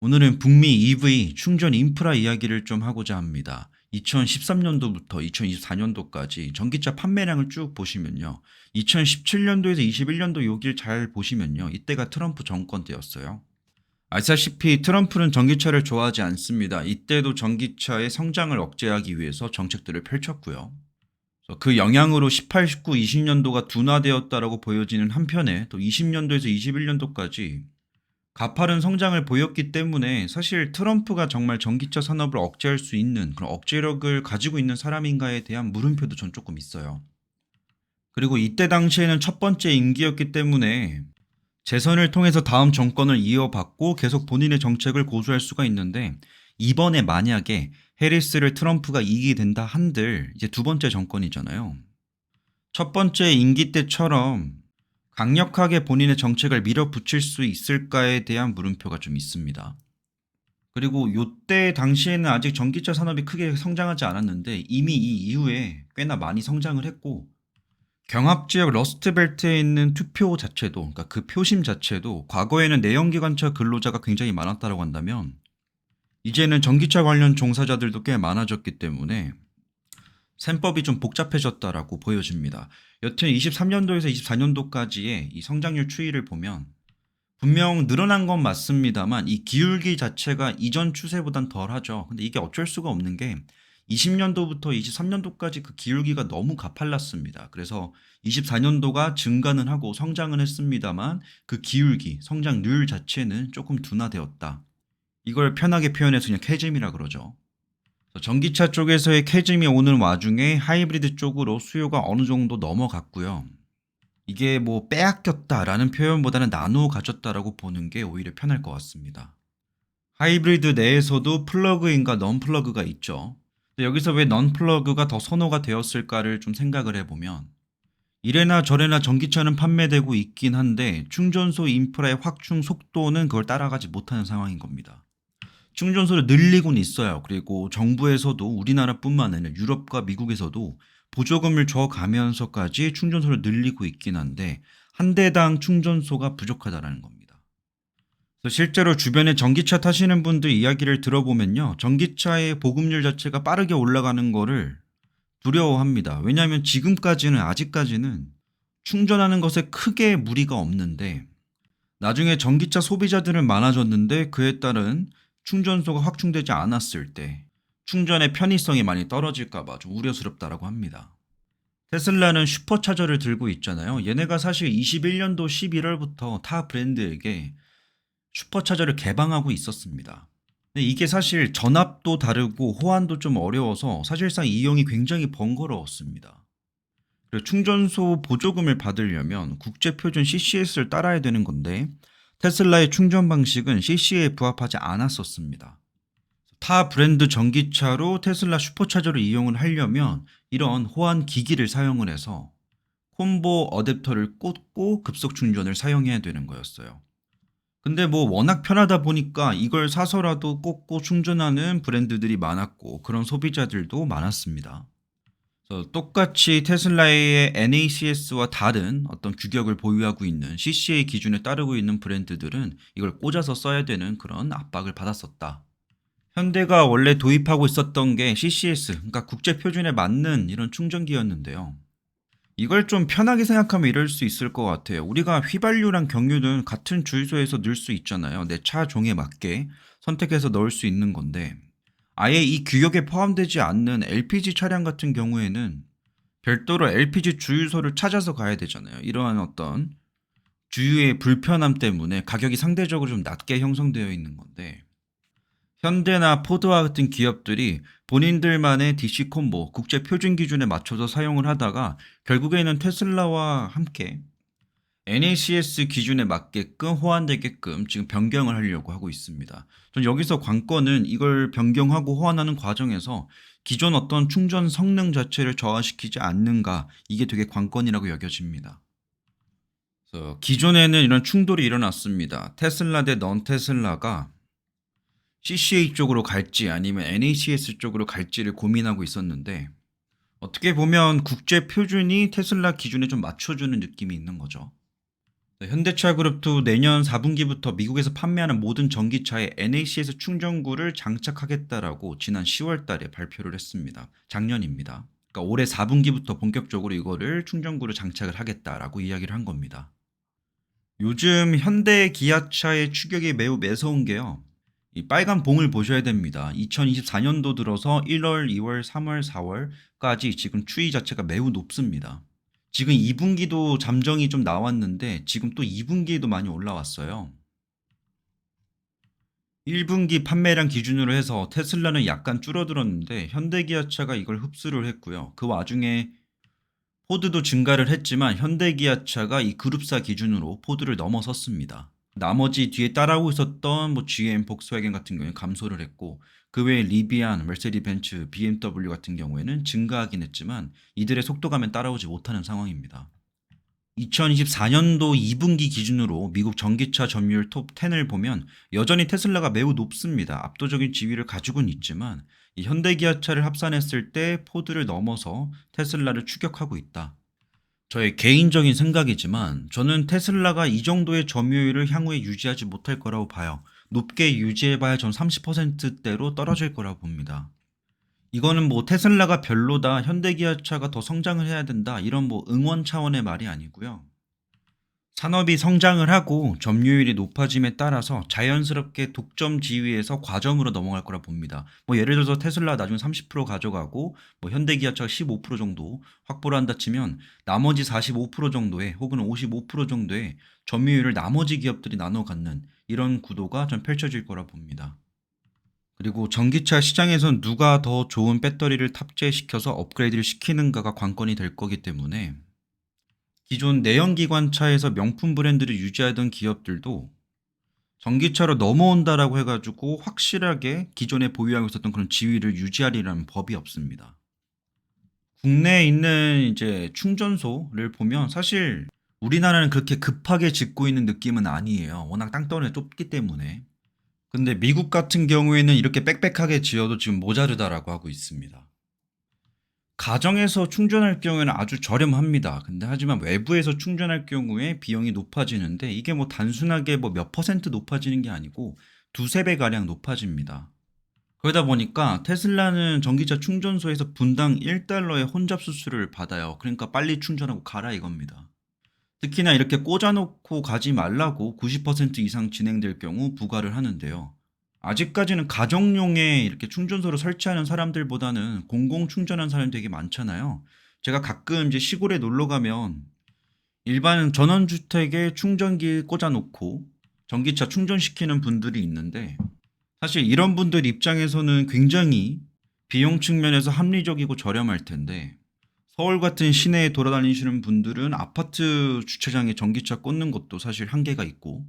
오늘은 북미 EV 충전 인프라 이야기를 좀 하고자 합니다. 2013년도부터 2024년도까지 전기차 판매량을 쭉 보시면요. 2017년도에서 21년도 여길 잘 보시면요. 이때가 트럼프 정권 때였어요. 아시다시피 트럼프는 전기차를 좋아하지 않습니다. 이때도 전기차의 성장을 억제하기 위해서 정책들을 펼쳤고요. 그 영향으로 18, 19, 20년도가 둔화되었다라고 보여지는 한편에 또 20년도에서 21년도까지 가파른 성장을 보였기 때문에 사실 트럼프가 정말 전기차 산업을 억제할 수 있는 그런 억제력을 가지고 있는 사람인가에 대한 물음표도 전 조금 있어요. 그리고 이때 당시에는 첫 번째 임기였기 때문에 재선을 통해서 다음 정권을 이어받고 계속 본인의 정책을 고수할 수가 있는데 이번에 만약에 해리스를 트럼프가 이기게 된다 한들 이제 두 번째 정권이잖아요. 첫 번째 임기 때처럼 강력하게 본인의 정책을 밀어붙일 수 있을까에 대한 물음표가 좀 있습니다. 그리고 요때 당시에는 아직 전기차 산업이 크게 성장하지 않았는데 이미 이 이후에 꽤나 많이 성장을 했고 경합 지역 러스트벨트에 있는 투표 자체도 그러니까 그 표심 자체도 과거에는 내연기관차 근로자가 굉장히 많았다고 한다면 이제는 전기차 관련 종사자들도 꽤 많아졌기 때문에 셈법이 좀 복잡해졌다라고 보여집니다. 여튼 23년도에서 24년도까지의 이 성장률 추이를 보면 분명 늘어난 건 맞습니다만 이 기울기 자체가 이전 추세보단 덜하죠. 근데 이게 어쩔 수가 없는 게 20년도부터 23년도까지 그 기울기가 너무 가팔랐습니다. 그래서 24년도가 증가는 하고 성장은 했습니다만 그 기울기, 성장률 자체는 조금 둔화되었다. 이걸 편하게 표현해서 그냥 캐즘이라 그러죠. 전기차 쪽에서의 캐즘이 오는 와중에 하이브리드 쪽으로 수요가 어느 정도 넘어갔고요. 이게 뭐 빼앗겼다라는 표현보다는 나누어 가졌다라고 보는 게 오히려 편할 것 같습니다. 하이브리드 내에서도 플러그인과 넌플러그가 있죠. 여기서 왜 넌플러그가 더 선호가 되었을까를 좀 생각을 해보면 이래나 저래나 전기차는 판매되고 있긴 한데 충전소 인프라의 확충 속도는 그걸 따라가지 못하는 상황인 겁니다. 충전소를 늘리고는 있어요. 그리고 정부에서도 우리나라뿐만 아니라 유럽과 미국에서도 보조금을 줘가면서까지 충전소를 늘리고 있긴 한데 한 대당 충전소가 부족하다라는 겁니다. 실제로 주변에 전기차 타시는 분들 이야기를 들어보면요. 전기차의 보급률 자체가 빠르게 올라가는 거를 두려워합니다. 왜냐하면 지금까지는 아직까지는 충전하는 것에 크게 무리가 없는데 나중에 전기차 소비자들은 많아졌는데 그에 따른 충전소가 확충되지 않았을 때 충전의 편의성이 많이 떨어질까봐 좀 우려스럽다라고 합니다. 테슬라는 슈퍼차저를 들고 있잖아요. 얘네가 사실 21년도 11월부터 타 브랜드에게 슈퍼차저를 개방하고 있었습니다. 이게 사실 전압도 다르고 호환도 좀 어려워서 사실상 이용이 굉장히 번거로웠습니다. 그리고 충전소 보조금을 받으려면 국제표준 CCS를 따라야 되는 건데 테슬라의 충전 방식은 CC에 부합하지 않았었습니다. 타 브랜드 전기차로 테슬라 슈퍼차저를 이용을 하려면 이런 호환 기기를 사용을 해서 콤보 어댑터를 꽂고 급속 충전을 사용해야 되는 거였어요. 근데 뭐 워낙 편하다 보니까 이걸 사서라도 꽂고 충전하는 브랜드들이 많았고 그런 소비자들도 많았습니다. 똑같이 테슬라의 NACS와 다른 어떤 규격을 보유하고 있는 CCA 기준에 따르고 있는 브랜드들은 이걸 꽂아서 써야 되는 그런 압박을 받았었다. 현대가 원래 도입하고 있었던 게 CCS, 그러니까 국제 표준에 맞는 이런 충전기였는데요. 이걸 좀 편하게 생각하면 이럴 수 있을 것 같아요. 우리가 휘발유랑 경유는 같은 주유소에서 넣을 수 있잖아요. 내 차 종에 맞게 선택해서 넣을 수 있는 건데 아예 이 규격에 포함되지 않는 LPG 차량 같은 경우에는 별도로 LPG 주유소를 찾아서 가야 되잖아요. 이러한 어떤 주유의 불편함 때문에 가격이 상대적으로 좀 낮게 형성되어 있는 건데 현대나 포드와 같은 기업들이 본인들만의 DC 콤보 국제 표준 기준에 맞춰서 사용을 하다가 결국에는 테슬라와 함께 NACS 기준에 맞게끔 호환되게끔 지금 변경을 하려고 하고 있습니다. 전 여기서 관건은 이걸 변경하고 호환하는 과정에서 기존 어떤 충전 성능 자체를 저하시키지 않는가 이게 되게 관건이라고 여겨집니다. 그래서 기존에는 이런 충돌이 일어났습니다. 테슬라 대 넌 테슬라가 CCA 쪽으로 갈지 아니면 NACS 쪽으로 갈지를 고민하고 있었는데 어떻게 보면 국제 표준이 테슬라 기준에 좀 맞춰주는 느낌이 있는 거죠. 네, 현대차 그룹도 내년 4분기부터 미국에서 판매하는 모든 전기차에 NACS 충전구를 장착하겠다라고 지난 10월 달에 발표를 했습니다. 작년입니다. 그러니까 올해 4분기부터 본격적으로 이거를 충전구를 장착을 하겠다라고 이야기를 한 겁니다. 요즘 현대 기아차의 추격이 매우 매서운 게요. 이 빨간 봉을 보셔야 됩니다. 2024년도 들어서 1월, 2월, 3월, 4월까지 지금 추이 자체가 매우 높습니다. 지금 2분기도 잠정이 좀 나왔는데 지금 또 2분기에도 많이 올라왔어요. 1분기 판매량 기준으로 해서 테슬라는 약간 줄어들었는데 현대기아차가 이걸 흡수를 했고요. 그 와중에 포드도 증가를 했지만 현대기아차가 이 그룹사 기준으로 포드를 넘어섰습니다. 나머지 뒤에 따라오고 있었던 뭐 GM, 복스와겐 같은 경우에 감소를 했고 그 외에 리비안, mercedes 벤츠, BMW 같은 경우에는 증가하긴 했지만 이들의 속도감에 따라오지 못하는 상황입니다. 2024년도 2분기 기준으로 미국 전기차 점유율 톱 10을 보면 여전히 테슬라가 매우 높습니다. 압도적인 지위를 가지고는 있지만 이 현대기아차를 합산했을 때 포드를 넘어서 테슬라를 추격하고 있다. 저의 개인적인 생각이지만 저는 테슬라가 이 정도의 점유율을 향후에 유지하지 못할 거라고 봐요. 높게 유지해봐야 전 30%대로 떨어질 거라고 봅니다. 이거는 뭐 테슬라가 별로다, 현대기아차가 더 성장을 해야 된다, 이런 뭐 응원 차원의 말이 아니고요. 산업이 성장을 하고 점유율이 높아짐에 따라서 자연스럽게 독점 지위에서 과점으로 넘어갈 거라 봅니다. 뭐 예를 들어서 테슬라 나중에 30% 가져가고 뭐 현대기아차가 15% 정도 확보를 한다 치면 나머지 45% 정도의 혹은 55% 정도의 점유율을 나머지 기업들이 나눠 갖는 이런 구도가 전 펼쳐질 거라 봅니다. 그리고 전기차 시장에선 누가 더 좋은 배터리를 탑재시켜서 업그레이드를 시키는가가 관건이 될 거기 때문에 기존 내연기관차에서 명품 브랜드를 유지하던 기업들도 전기차로 넘어온다라고 해가지고 확실하게 기존에 보유하고 있었던 그런 지위를 유지하리라는 법이 없습니다. 국내에 있는 이제 충전소를 보면 사실 우리나라는 그렇게 급하게 짓고 있는 느낌은 아니에요. 워낙 땅덩어리가 좁기 때문에. 근데 미국 같은 경우에는 이렇게 빽빽하게 지어도 지금 모자르다라고 하고 있습니다. 가정에서 충전할 경우에는 아주 저렴합니다. 근데 하지만 외부에서 충전할 경우에 비용이 높아지는데 이게 뭐 단순하게 뭐 몇 퍼센트 높아지는 게 아니고 두세 배 가량 높아집니다. 그러다 보니까 테슬라는 전기차 충전소에서 분당 1달러의 혼잡 수수료를 받아요. 그러니까 빨리 충전하고 가라 이겁니다. 특히나 이렇게 꽂아놓고 가지 말라고 90% 이상 진행될 경우 부과를 하는데요. 아직까지는 가정용에 이렇게 충전소를 설치하는 사람들보다는 공공 충전하는 사람이 되게 많잖아요. 제가 가끔 이제 시골에 놀러 가면 일반 전원주택에 충전기 꽂아놓고 전기차 충전시키는 분들이 있는데 사실 이런 분들 입장에서는 굉장히 비용 측면에서 합리적이고 저렴할 텐데 서울 같은 시내에 돌아다니시는 분들은 아파트 주차장에 전기차 꽂는 것도 사실 한계가 있고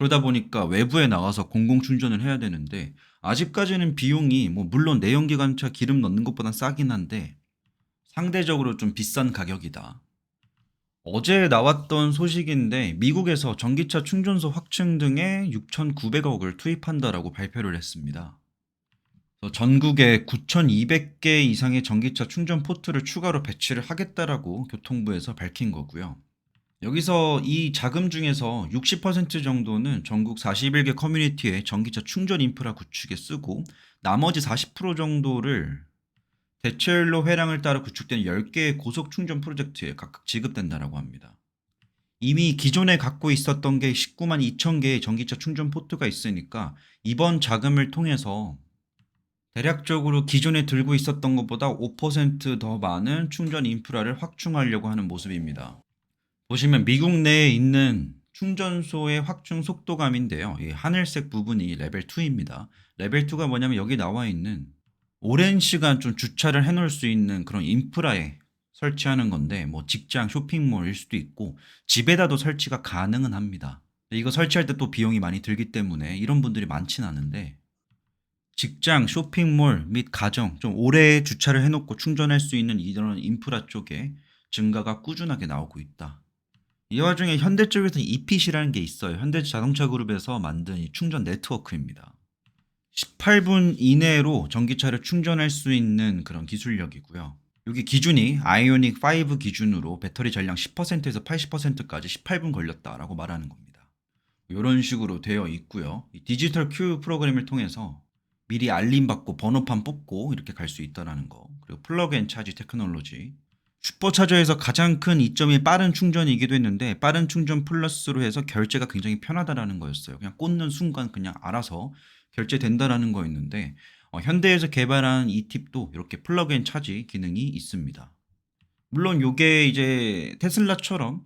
그러다 보니까 외부에 나가서 공공 충전을 해야 되는데 아직까지는 비용이 뭐 물론 내연기관차 기름 넣는 것보단 싸긴 한데 상대적으로 좀 비싼 가격이다. 어제 나왔던 소식인데 미국에서 전기차 충전소 확충 등에 6,900억을 투입한다라고 발표를 했습니다. 전국에 9,200개 이상의 전기차 충전 포트를 추가로 배치를 하겠다라고 교통부에서 밝힌 거고요. 여기서 이 자금 중에서 60% 정도는 전국 41개 커뮤니티의 전기차 충전 인프라 구축에 쓰고 나머지 40% 정도를 대체연료 회랑을 따라 구축된 10개의 고속 충전 프로젝트에 각각 지급된다라고 합니다. 이미 기존에 갖고 있었던 게 19만 2천 개의 전기차 충전 포트가 있으니까 이번 자금을 통해서 대략적으로 기존에 들고 있었던 것보다 5%더 많은 충전 인프라를 확충하려고 하는 모습입니다. 보시면 미국 내에 있는 충전소의 확충 속도감인데요. 이 하늘색 부분이 레벨 2입니다. 레벨 2가 뭐냐면 여기 나와 있는 오랜 시간 좀 주차를 해놓을 수 있는 그런 인프라에 설치하는 건데 뭐 직장 쇼핑몰일 수도 있고 집에다도 설치가 가능은 합니다. 이거 설치할 때 또 비용이 많이 들기 때문에 이런 분들이 많진 않은데 직장, 쇼핑몰 및 가정 좀 오래 주차를 해놓고 충전할 수 있는 이런 인프라 쪽에 증가가 꾸준하게 나오고 있다. 이 와중에 현대 쪽에서는 EPC라는 게 있어요. 현대 자동차 그룹에서 만든 이 충전 네트워크입니다. 18분 이내로 전기차를 충전할 수 있는 그런 기술력이고요. 여기 기준이 아이오닉 5 기준으로 배터리 전량 10%에서 80%까지 18분 걸렸다라고 말하는 겁니다. 이런 식으로 되어 있고요. 이 디지털 큐 프로그램을 통해서 미리 알림 받고 번호판 뽑고 이렇게 갈 수 있다라는 거. 그리고 플러그 앤 차지 테크놀로지. 슈퍼차저에서 가장 큰 이점이 빠른 충전이기도 했는데 빠른 충전 플러스로 해서 결제가 굉장히 편하다라는 거였어요. 그냥 꽂는 순간 그냥 알아서 결제된다라는 거였는데 어, 현대에서 개발한 이 팁도 이렇게 플러그 앤 차지 기능이 있습니다. 물론 이게 이제 테슬라처럼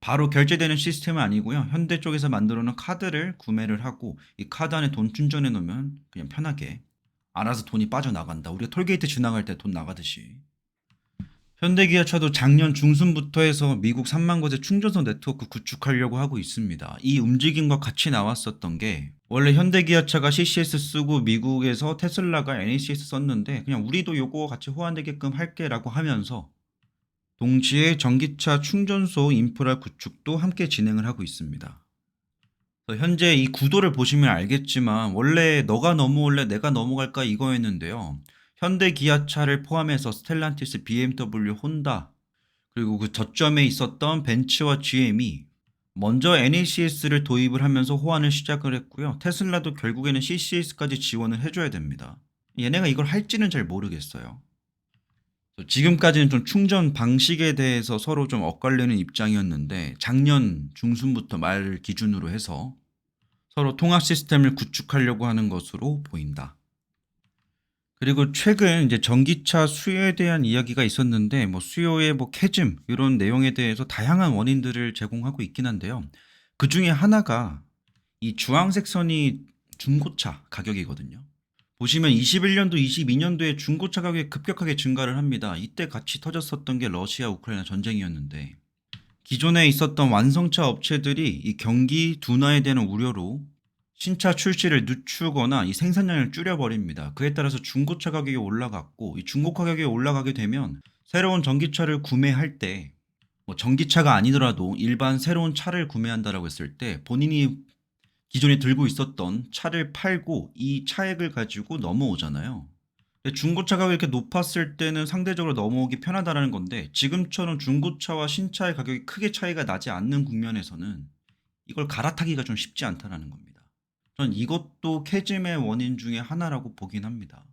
바로 결제되는 시스템은 아니고요. 현대 쪽에서 만들어 놓은 카드를 구매를 하고 이 카드 안에 돈 충전해 놓으면 그냥 편하게 알아서 돈이 빠져나간다. 우리가 톨게이트 지나갈 때 돈 나가듯이. 현대기아차도 작년 중순부터 해서 미국 3만 곳의 충전소 네트워크 구축하려고 하고 있습니다. 이 움직임과 같이 나왔었던 게 원래 현대기아차가 CCS 쓰고 미국에서 테슬라가 NACS 썼는데 그냥 우리도 요거 같이 호환되게끔 할게라고 하면서 동시에 전기차 충전소 인프라 구축도 함께 진행을 하고 있습니다. 현재 이 구도를 보시면 알겠지만 원래 너가 넘어올래 내가 넘어갈까 이거였는데요. 현대 기아차를 포함해서 스텔란티스, BMW, 혼다 그리고 그 저점에 있었던 벤츠와 GM이 먼저 NACS를 도입을 하면서 호환을 시작을 했고요. 테슬라도 결국에는 CCS까지 지원을 해줘야 됩니다. 얘네가 이걸 할지는 잘 모르겠어요. 지금까지는 좀 충전 방식에 대해서 서로 좀 엇갈리는 입장이었는데 작년 중순부터 말 기준으로 해서 서로 통합 시스템을 구축하려고 하는 것으로 보인다. 그리고 최근 이제 전기차 수요에 대한 이야기가 있었는데 뭐 수요의 뭐 캐즘 이런 내용에 대해서 다양한 원인들을 제공하고 있긴 한데요. 그 중에 하나가 이 주황색 선이 중고차 가격이거든요. 보시면 21년도, 22년도에 중고차 가격이 급격하게 증가를 합니다. 이때 같이 터졌었던 게 러시아 우크라이나 전쟁이었는데 기존에 있었던 완성차 업체들이 이 경기 둔화에 대한 우려로 신차 출시를 늦추거나 이 생산량을 줄여버립니다. 그에 따라서 중고차 가격이 올라갔고 이 중고차 가격이 올라가게 되면 새로운 전기차를 구매할 때 뭐 전기차가 아니더라도 일반 새로운 차를 구매한다라고 했을 때 본인이 기존에 들고 있었던 차를 팔고 이 차액을 가지고 넘어오잖아요. 근데 중고차 가격이 이렇게 높았을 때는 상대적으로 넘어오기 편하다라는 건데 지금처럼 중고차와 신차의 가격이 크게 차이가 나지 않는 국면에서는 이걸 갈아타기가 좀 쉽지 않다라는 겁니다. 전 이것도 캐즘의 원인 중에 하나라고 보긴 합니다.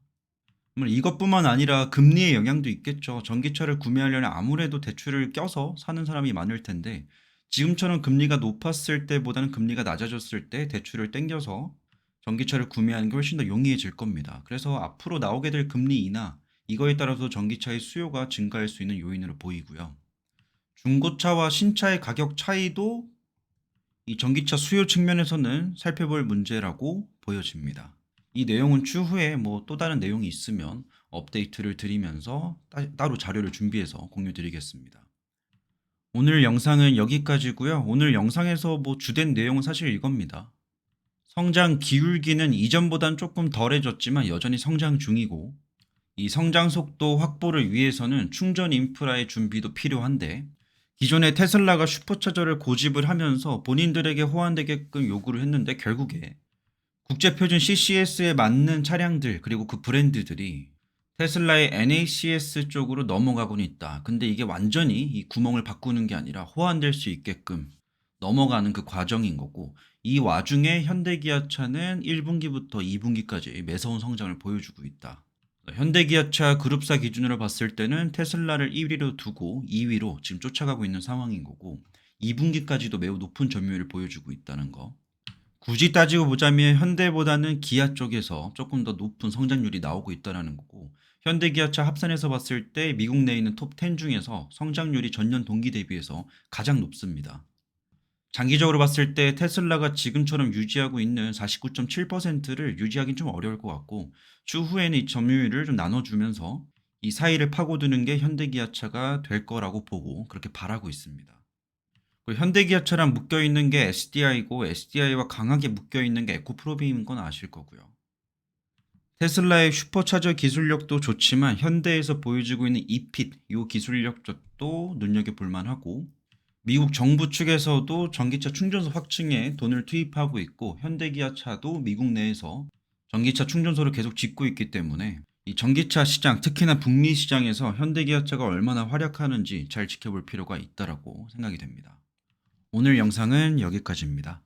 이것뿐만 아니라 금리의 영향도 있겠죠. 전기차를 구매하려면 아무래도 대출을 껴서 사는 사람이 많을 텐데 지금처럼 금리가 높았을 때보다는 금리가 낮아졌을 때 대출을 땡겨서 전기차를 구매하는 게 훨씬 더 용이해질 겁니다. 그래서 앞으로 나오게 될 금리 인하 이거에 따라서 전기차의 수요가 증가할 수 있는 요인으로 보이고요. 중고차와 신차의 가격 차이도 이 전기차 수요 측면에서는 살펴볼 문제라고 보여집니다. 이 내용은 추후에 뭐 또 다른 내용이 있으면 업데이트를 드리면서 따, 따로 자료를 준비해서 공유 드리겠습니다. 오늘 영상은 여기까지고요. 오늘 영상에서 뭐 주된 내용은 사실 이겁니다. 성장 기울기는 이전보단 조금 덜해졌지만 여전히 성장 중이고 이 성장 속도 확보를 위해서는 충전 인프라의 준비도 필요한데 기존에 테슬라가 슈퍼차저를 고집을 하면서 본인들에게 호환되게끔 요구를 했는데 결국에 국제표준 CCS에 맞는 차량들 그리고 그 브랜드들이 테슬라의 NACS 쪽으로 넘어가고는 있다. 근데 이게 완전히 이 구멍을 바꾸는 게 아니라 호환될 수 있게끔 넘어가는 그 과정인 거고 이 와중에 현대기아차는 1분기부터 2분기까지 매서운 성장을 보여주고 있다. 현대기아차 그룹사 기준으로 봤을 때는 테슬라를 1위로 두고 2위로 지금 쫓아가고 있는 상황인 거고 2분기까지도 매우 높은 점유율을 보여주고 있다는 거. 굳이 따지고 보자면 현대보다는 기아 쪽에서 조금 더 높은 성장률이 나오고 있다는 거고 현대기아차 합산해서 봤을 때 미국 내에 있는 톱 10 중에서 성장률이 전년 동기 대비해서 가장 높습니다. 장기적으로 봤을 때 테슬라가 지금처럼 유지하고 있는 49.7%를 유지하기는 좀 어려울 것 같고 추후에는 이 점유율을 좀 나눠주면서 이 사이를 파고드는 게 현대기아차가 될 거라고 보고 그렇게 바라고 있습니다. 현대기아차랑 묶여 있는 게 SDI고 SDI와 강하게 묶여 있는 게 에코프로비인 건 아실 거고요. 테슬라의 슈퍼차저 기술력도 좋지만 현대에서 보여주고 있는 이핏 이 기술력도 눈여겨볼 만하고 미국 정부 측에서도 전기차 충전소 확충에 돈을 투입하고 있고 현대기아차도 미국 내에서 전기차 충전소를 계속 짓고 있기 때문에 이 전기차 시장, 특히나 북미 시장에서 현대기아차가 얼마나 활약하는지 잘 지켜볼 필요가 있다라고 생각이 됩니다. 오늘 영상은 여기까지입니다.